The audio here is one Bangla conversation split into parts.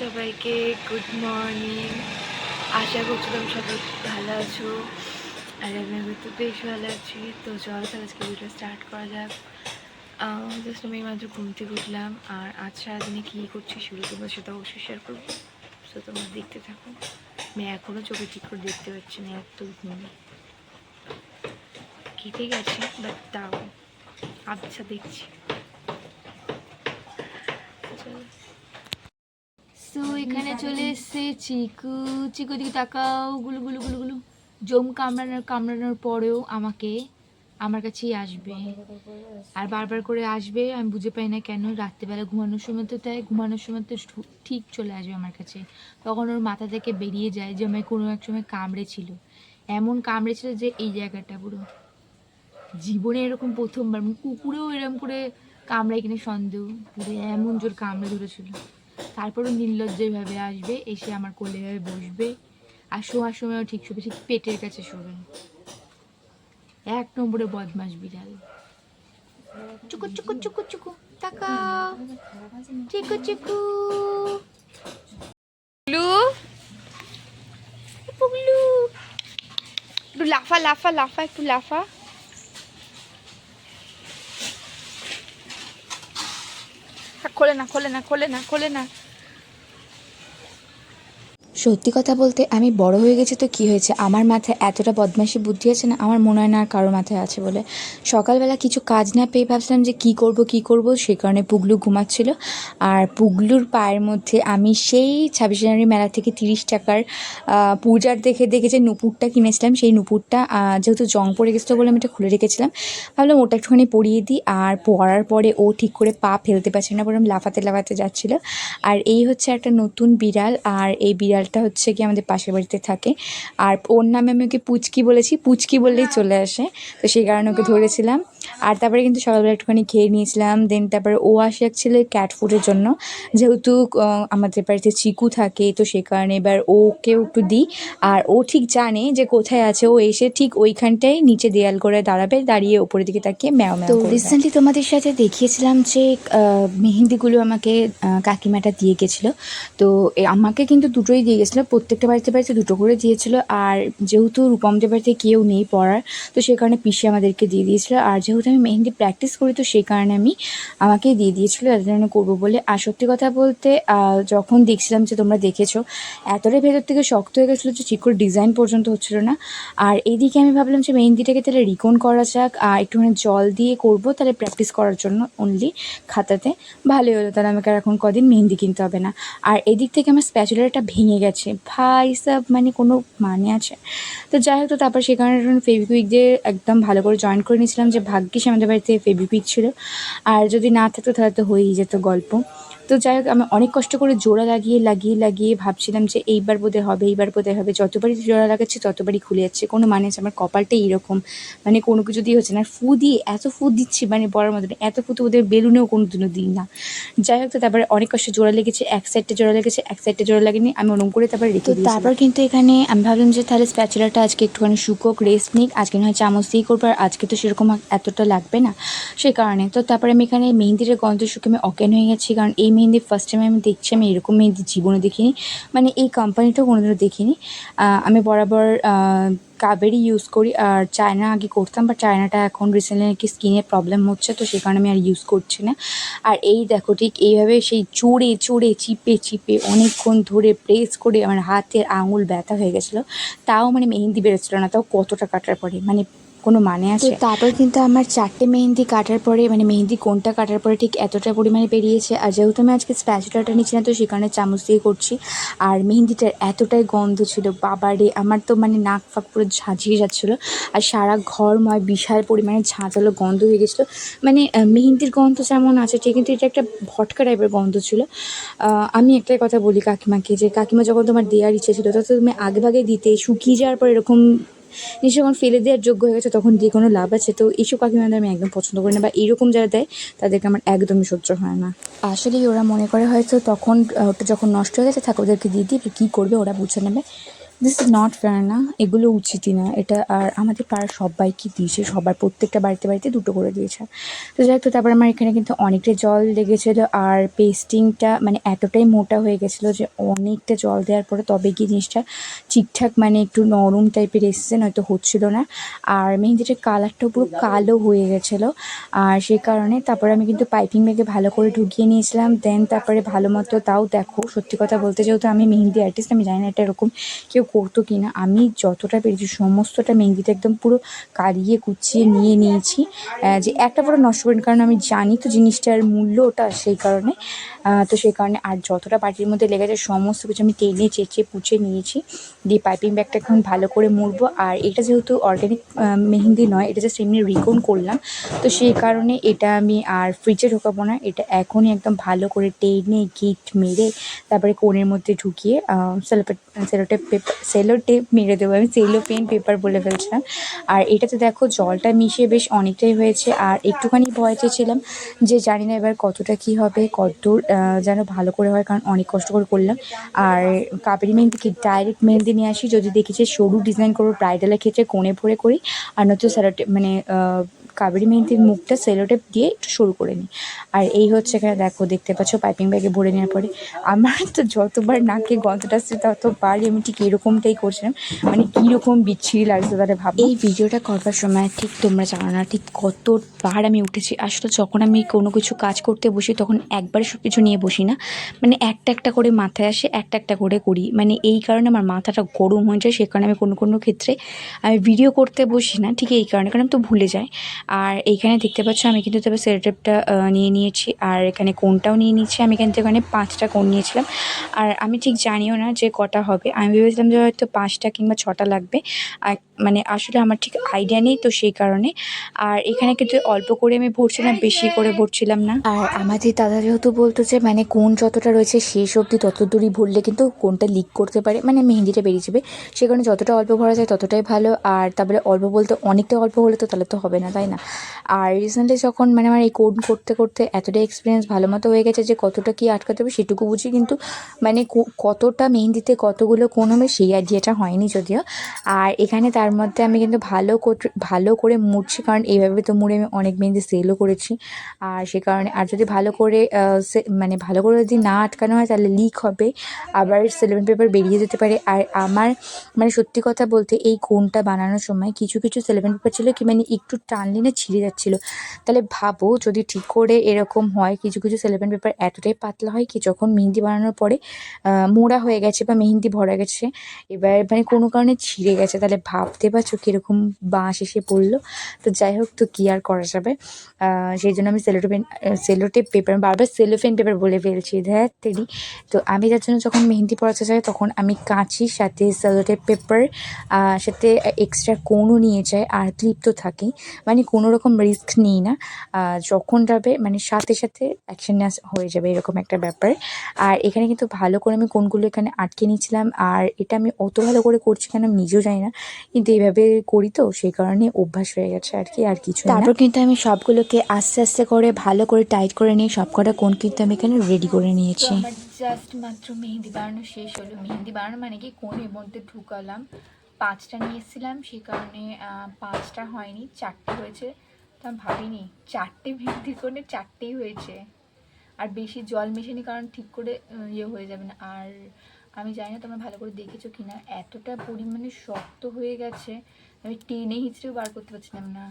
সবাইকে গুড মর্নিং আশা করছিলাম সবাই ভালো আছো। আর আমি আমি তো বেশ ভালো আছি। তো চলো তাহলে আজকে ভিডিও স্টার্ট করা যাক। জাস্ট আমি মাত্র ঘুম থেকে উঠলাম। আর আজ সারাদিনে কী করছি শুরু তোমার সাথে অবশ্যই শেয়ার করব। তো তোমরা দেখতে থাকো। আমি এখনও চোখে ঠিক করে দেখতে পাচ্ছি না এত ঘুম। কেটে গেছে বাট তাও। আচ্ছা দেখছি চলো সো এখানে চলে এসছে চিকু। চিকু দিকে তাকাও। গুলু গুলু গুলু গুলু। জম কামড়ানোর কামড়ানোর পরেও আমাকে, আমার কাছেই আসবে। আর বারবার করে আসবে, আমি বুঝে পাই না কেন। রাত্রিবেলা ঘুমানোর সময় তো তাই, ঘুমানোর সময় তো ঠিক চলে আসবে আমার কাছে। তখন ওর মাথা থেকে বেরিয়ে যায় যে আমায় কোনো এক সময় কামড়েছিল। এমন কামড়েছিল যে এই জায়গাটা পুরো। জীবনে এরকম প্রথমবার, কুকুরেও এরকম করে কামড়ায় কিনা সন্দেহ। এমন জোর কামড়ে ধরেছিল। তারপরও নির্লজ্জভাবে আসবে, এসে আমার কোলে বসবে। আর শোয়ার সময়ও ঠিক শোবে, ঠিক পেটের কাছে শোবে এক নম্বরে বদমাস বিড়াল। চুকু চুকু চুকু চুকু, তাকাও। চিকু চিকু। পুগলু পুগলু একটু লাফা লাফা লাফা, একটু লাফা। খোলে না খোলে না খোলে না খোলে না। সত্যি কথা বলতে আমি বড় হয়ে গেছি তো কি হয়েছে? আমার মাথায় এতটা বদমাইশি বুদ্ধি আছে না, আমার মনে হয় না আর কারোর মাথায় আছে বলে। সকালবেলা কিছু কাজ না পেয়ে ভাবছিলাম যে কি করব কি করব, সেই কারণে পুগলু ঘুমাচ্ছিল। আর পুগলুর পায়ের মধ্যে আমি সেই ছাব্বিশ জানুয়ারি মেলা থেকে তিরিশ টাকার পূজার দেখে দেখে যে নুপুরটা কিনেছিলাম, সেই নুপুরটা যেহেতু জং পড়ে গেছিল বলে আমি এটা খুলে রেখেছিলাম। ভাবলাম ওটা একটুখানি পরিয়ে দিই আর পরার পরে ও ঠিক করে পা ফেলতে পারছে না বরং লাফাতে লাফাতে যাচ্ছিল। আর এই হচ্ছে একটা নতুন বিড়াল আর এই বিড়ালটা হচ্ছে কি আমাদের পাশের বাড়িতে থাকে। আর ওর নামে আমি ওকে পুচকি বলেছি পুচকি বললেই চলে আসে। তো সেই কারণে ওকে ধরেছিলাম। আর তারপরে কিন্তু সকালবেলা একটুখানি খেয়ে নিয়েছিলাম। দেন তারপরে ও আসে অ্যাকচুয়ালি ক্যাট ফুডের জন্য। যেহেতু আমাদের বাড়িতে চিকু থাকে তো সেই কারণে এবার ওকেও একটু দিই। আর ও ঠিক জানে যে কোথায় আছে। ও এসে ঠিক ওইখানটাই নিচে দেয়াল করে দাঁড়াবে দাঁড়িয়ে ওপরের দিকে তাকিয়ে ম্যাও ম্যাও তো রিসেন্টলি তোমাদের সাথে দেখিয়েছিলাম যে মেহেন্দিগুলো আমাকে কাকিমাটা দিয়ে গেছিল। তো আমাকে কিন্তু দুটোই দিয়ে গেছিল। প্রত্যেকটা বাড়িতে বাড়িতে দুটো করে দিয়েছিল। আর যেহেতু রূপমদের বাড়িতে কেউ নেই পড়ার তো সে কারণে পিসি আমাদেরকে দিয়ে দিয়েছিলো। আর যেহেতু আমি মেহেন্দি প্র্যাকটিস করি, তো সেই কারণে আমি আমাকে দিয়ে দিয়েছিলো যাতে জন্য করব বলে। আর সত্যি কথা বলতে যখন দেখছিলাম যে তোমরা দেখেছ, এতটাই ভেতর থেকে শক্ত হয়ে গেছিল যে ঠিক করে ডিজাইন পর্যন্ত হচ্ছিল না। আর এইদিকে আমি ভাবলাম যে মেহেন্দিটাকে তাহলে রিকন করা যাক আর একটুখানি জল দিয়ে করব তাহলে প্র্যাকটিস করার জন্য অনলি খাতাতে। ভালোই হলো, তাহলে আমাকে আর এখন কদিন মেহেন্দি কিনতে হবে না। আর এদিক থেকে আমার স্প্যাচুলারটা ভেঙে গেছে। ভাই সব মানে কোনো মানে আছে? তো যাই হোক, তো তারপর সে কারণে ফেভিকুইক দিয়ে একদম ভালো করে জয়েন করে নিয়েছিলাম যে ভাগ্যিস আমাদের বাড়িতে ফেবিকুইক ছিল। আর যদি না থাকতো তাহলে তো হয়েই যেত গল্প। তো যাই হোক আমি অনেক কষ্ট করে জোড়া লাগিয়ে লাগিয়ে লাগিয়ে ভাবছিলাম যে এইবার বোধে হবে এইবার বোধে হবে। যতবারই জোড়া লাগাচ্ছি ততবারই খুলে যাচ্ছে। কোনো মানে আছে? আমার কপালটাই এরকম। মানে কোনো কিছু দিয়ে হচ্ছে না। ফু দিয়ে এত ফু দিচ্ছি মানে বড়ার মতো না। এত ফু তো ওদের বেলুনেও কোনো দিনও দিই না। যাই হোক তো তারপরে অনেক কষ্ট জোড়া লেগেছে। এক সাইডটা জোড়া লেগেছে এক সাইডটা জোড়া লাগেনি। আমি ওরম করে তারপর রেখে দিই তারপর কিন্তু এখানে আমি ভাবলাম যে তাহলে স্প্যাচুলাটা আজকে একটুখানি শুকোক রেস্ট নিক। আজকে না হয় চামচ দিয়েই করব। আর আজকে তো সেরকম এতটা লাগবে না। সেই কারণে। তো তারপরে আমি এখানে মেহেন্দির গন্ধ শুকে আমি অজ্ঞান হয়ে গেছি। কারণ এই মেহেন্দি ফার্স্ট টাইম আমি দেখছি, আমি এরকম মেহেন্দি জীবনে দেখিনি। মানে এই কোম্পানিটাও কোনোদিনও দেখিনি। আমি বরাবর কাবেরি ইউজ করি, আর চায়না আগে করতাম বা চায়নাটা এখন রিসেন্টলি নাকি স্কিনের প্রবলেম হচ্ছে, তো সেই কারণে আমি আর ইউজ করছি না। আর এই দেখো, ঠিক এইভাবে সেই চড়ে চড়ে, চিপে চিপে অনেকক্ষণ ধরে প্রেস করে আমার হাতের আঙুল ব্যথা হয়ে গেছিল। তাও মানে মেহেন্দি বেরোচ্ছিলো না, তাও কতটা কাটার পরে। মানে কোনো মানে আছে? তারপর কিন্তু আমার চারটে মেহেন্দি কাটার পরে মানে মেহেন্দি কোনটা কাটার পরে ঠিক এতটা পরিমাণে বেরিয়েছে। আর যেহেতু আমি আজকে স্প্যাচুলাটা নিচ্ছি না তো কারণে চামচ দিয়ে করছি। আর মেহেন্দিটার এতটাই গন্ধ ছিল বাবারে আমার তো মানে নাক ফাক পুরো ঝাঁঝিয়ে যাচ্ছিল। আর সারা ঘরময় বিশাল পরিমাণে ঝাঁঝালো গন্ধ হয়ে গেছিল। মানে মেহেন্দির গন্ধ যেমন আছে ঠিক কিন্তু এটা একটা ভটকা টাইপের গন্ধ ছিল। আমি একটাই কথা বলি কাকিমাকে যে কাকিমা যখন তোমার দেওয়ার ইচ্ছে ছিল তখন তুমি আগে ভাগে দিতে শুকিয়ে যাওয়ার পর এরকম নিশ্চয় যখন ফেলে দেওয়ার যোগ্য হয়ে গেছে, তখন দিয়ে কোনো লাভ আছে। তো এইসব কাকিমাদের আমি একদম পছন্দ করি না বা এইরকম যারা দেয়, তাদেরকে আমার একদমই সহ্য হয় না। আসলেই ওরা মনে করে হয়তো তখন ওটা যখন নষ্ট হয়ে গেছে থাক ওদেরকে দিয়ে দিই কী করবে ওরা বুঝে নেবে। দিস ইজ নট ফেয়ার না? এগুলো উচিতই না। এটা আর আমাদের পাড়ার সবাইকে দিয়েছে। সবার প্রত্যেকটা বাড়িতে বাড়িতে দুটো করে দিয়েছে। তো যাই তো তারপর আমার এখানে কিন্তু অনেকটা জল লেগেছিলো আর পেস্টিংটা মানে এতটাই মোটা হয়ে গেছিল যে অনেকটা জল দেওয়ার পরে তবে গিয়ে জিনিসটা ঠিকঠাক মানে একটু নরম টাইপের এসছে, নয়তো হচ্ছিল না। আর মেহেন্দিটার কালারটাও পুরো কালো হয়ে গেছিল। আর সেই কারণে তারপরে আমি কিন্তু পাইপিং ব্যাগে ভালো করে ঢুকিয়ে নিয়েছিলাম। দেন তারপরে ভালো মতো তাও দেখো, সত্যি কথা বলতে যেহেতু আমি মেহেন্দি আর্টিস্ট আমি জানি না এটা এরকম কেউ করতো কি না আমি যতটা পেরেছি, সমস্তটা মেহেন্দিটা একদম পুরো কারিয়ে কুচিয়ে নিয়ে নিয়েছি। যে একটা পুরো নষ্ট করিনি, কারণ আমি জানি তো জিনিসটার মূল্য ওটা সেই কারণে। তো সেই কারণে আর যতটা পাটির মধ্যে লেগেছে সমস্ত কিছু আমি টেনে চেঁচে পুচে নিয়েছি। দিয়ে পাইপিং ব্যাগটা এখন ভালো করে মুড়বো। আর এটা যেহেতু অর্গ্যানিক মেহেন্দি নয়, এটা জাস্ট এমনি রিকন করলাম। তো সেই কারণে এটা আমি আর ফ্রিজে ঢোকাবো না, এটা এখনই একদম ভালো করে টেনে গিট মেরে, তারপরে কোণের মধ্যে ঢুকিয়ে sellotape sellotape paper sellotape মেরে দেবো। আমি সেলো পেন পেপার বলে ফেলছিলাম। আর এটাতে দেখো, জলটা মিশিয়ে বেশ অনেকটাই হয়েছে। আর একটুখানি ভয় চেয়েছিলাম যে জানি না এবার কতটা কি হবে, কত যেন ভালো করে হয়, কারণ অনেক কষ্ট করে করলাম। আর কাবেরি মেহেন্দি কি ডাইরেক্ট মেহেন্দি নিয়ে আসি। যদি দেখি যে সরু ডিজাইন করব ব্রাইডালের ক্ষেত্রে কোণে ভরে করি, আর নয়তো সেলোটেপ মানে কাবেরি মেহেন্দির মুখটা সেলোটেপ দিয়ে একটু শুরু করে নিই। আর এই হচ্ছে এখানে দেখো, দেখতে পাচ্ছ পাইপিং ব্যাগে ভরে নেওয়ার পরে। আমার তো যতবার নাকে গন্ধটা আসছে, ততবারই আমি ঠিক এরকমটাই করছিলাম। মানে কীরকম বিচ্ছিরি লাগছে তাহলে ভাব এই ভিডিওটা করবার সময় ঠিক তোমরা জানো না, ঠিক কতবার আমি উঠেছি। আসলে যখন আমি কোনো কিছু কাজ করতে বসি, তখন একবারে সব কিছু নিয়ে বসি না। মানে একটা একটা করে মাথায় আসে, একটা একটা করে করি। মানে এই কারণে আমার মাথাটা গরম হয়ে যায় সে কারণে আমি কোনো কোনো ক্ষেত্রে আমি ভিডিও করতে বসি না, ঠিক এই কারণে। কারণ আমি তো ভুলে যাই। আর এইখানে দেখতে পাচ্ছ আমি কিন্তু তবে সেলোটেপটা নিয়ে নিয়েছি। আর এখানে কোনটাও নিয়ে নিয়েছি। আমি কিন্তু এখানে পাঁচটা কোন নিয়েছিলাম। আর আমি ঠিক জানিও না যে কটা হবে। আমি ভেবেছিলাম যে হয়তো পাঁচটা কিংবা ছটা লাগবে। আর মানে আসলে আমার ঠিক আইডিয়া নেই তো সেই কারণে। আর এখানে কিন্তু অল্প করে আমি ভরছিলাম, বেশি করে ভরছিলাম না। আর আমাদের দাদা যেহেতু বলতো যে মানে কোন যতটা রয়েছে শেষ অবধি তত দূরই ভরলে কিন্তু কোনটা লিক করতে পারে। মানে মেহেন্দিটা বেরিয়ে যাবে। সে কারণে যতটা অল্প ভরা যায় ততটাই ভালো। আর তারপরে অল্প বলতে অনেকটা অল্প হলে তো তাহলে তো হবে না, তাই না? আর রিসেন্টলি যখন মানে আমার এই কোড করতে করতে এতটাই এক্সপিরিয়েন্স ভালো মতো হয়ে গেছে যে কতটা কী আটকাতে হবে সেটুকু বুঝি, কিন্তু মানে কতটা মেহেন্দিতে কতগুলো কোন হবে সেই আইডিয়াটা হয়নি যদিও। আর এখানে তার মধ্যে আমি কিন্তু ভালো ভালো করে মুড়ছি, কারণ এইভাবে তো মুড়ে আমি অনেক মেহেন্দি সেলও করেছি। আর সে কারণে, আর যদি ভালো করে মানে ভালো করে যদি না আটকানো হয় তাহলে লিক হবে, আবার সেলেভেন পেপার বেরিয়ে যেতে পারে। আর আমার মানে সত্যি কথা বলতে এই কোনটা বানানোর সময় কিছু কিছু সেলেভেন পেপার ছিল কি মানে একটু টানলে না ছিঁড়ে যাচ্ছিল। তাহলে ভাবো যদি ঠিক করে এরকম হয়, কিছু কিছু সেলেভেন পেপার এতটাই পাতলা হয় কি যখন মেহেন্দি বানানোর পরে মোড়া হয়ে গেছে বা মেহেন্দি ভরা গেছে, এবার মানে কোনো কারণে ছিঁড়ে গেছে। তাহলে ভাবতে পারছ কীরকম বাঁশ এসে পড়ল। তো যাই হোক, তো কী আর করা যাবে? সেই জন্য আমি সেলোটেপেন সেলোটেপ পেপার বারবার সেলোফেন পেপার বলে ফেলছি, ধ্যাত তেরি। তো আমি যার জন্য যখন মেহেন্দি পড়াতে যাই, তখন আমি কাঁচির সাথে সেলোটেপ পেপার সাথে এক্সট্রা কোনও নিয়ে যাই, আর ক্লিপ তো থাকেই। মানে কোনো রকম রিস্ক নিই না। যখন যাবে মানে সাথে সাথে অ্যাকশন নেওয়া হয়ে যাবে এরকম একটা ব্যাপার। আর এখানে কিন্তু ভালো করে আমি কোনগুলো এখানে আটকে নিয়েছিলাম আর এটা আমি অত ভালো করে করছি কেন আমি নিজেও জানি না। কিন্তু এইভাবে করি তো সেই কারণে অভ্যাস হয়ে গেছে আর কি আর কিছু তারপর কিন্তু আমি সবগুলোকে আস্তে আস্তে করে ভালো করে টাইট করে নিয়ে সবকটা কোন কিন্তু আমি এখানে রেডি করে নিয়েছি। জাস্ট মাত্র মেহেন্দি বানানো শেষ হলো। মেহেন্দি বানানো মানে কি? কোণের মধ্যে ঢুকালাম। পাঁচটা নিয়ে এসেছিলাম সেই কারণে পাঁচটা হয়নি, চারটে হয়েছে। তো আমি ভাবিনি, চারটে মেহেন্দির কোণে চারটেই হয়েছে। আর বেশি জল মেশানি কারণ ঠিক করে ইয়ে হয়ে যাবে না। আর আমি জানি না তোমরা ভালো করে দেখেছ কি না এতটা পরিমাণে শক্ত হয়ে গেছে, আমি টেনে হিচড়েও বার করতে পারছিলাম না।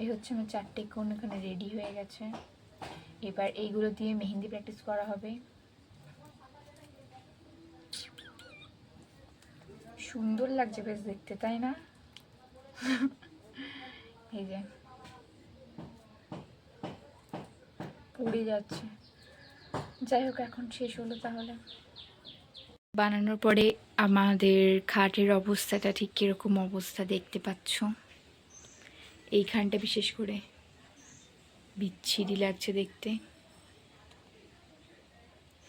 এই হচ্ছে আমার চারটে কোণ এখানে রেডি হয়ে গেছে। এবার এইগুলো দিয়ে মেহেন্দি প্র্যাকটিস করা হবে। সুন্দর লাগছে বেশ দেখতে, তাই না? এই যে। পড়ে যাচ্ছে। যাই হোক, এখন শেষ হলো তাহলে। বানানোর পরে আমাদের খাটের অবস্থাটা ঠিক কীরকম অবস্থা দেখতে পাচ্ছ? এইখানটা বিশেষ করে বিচ্ছিরি লাগছে দেখতে।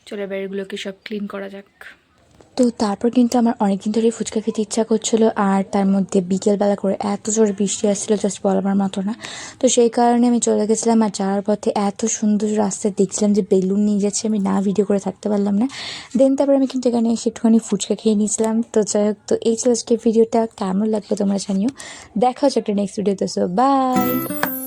চলো এবার এগুলোকে সব ক্লিন করা যাক। তো তারপর কিন্তু আমার অনেক দিন ধরেই ফুচকা খেতে ইচ্ছা করছিল, আর তার মধ্যে বিকেলবেলা করে এত জোরে বৃষ্টি আসছিল জাস্ট বলবার মতো না। তো সেই কারণে আমি চলে গেছিলাম, আর যাওয়ার পথে এত সুন্দর রাস্তায় দেখছিলাম যে বেলুন নিয়ে যাচ্ছে, আমি না ভিডিও করে থাকতে পারলাম না। দেন তারপর আমি কিন্তু এখানে এসে একটুখানি ফুচকা খেয়ে নিয়েছিলাম। তো যাই হোক, তো এই ছিল আজকে ভিডিওটা কেমন লাগল তোমরা জানিও। দেখা হচ্ছে একটা নেক্সট ভিডিওতে সো বাই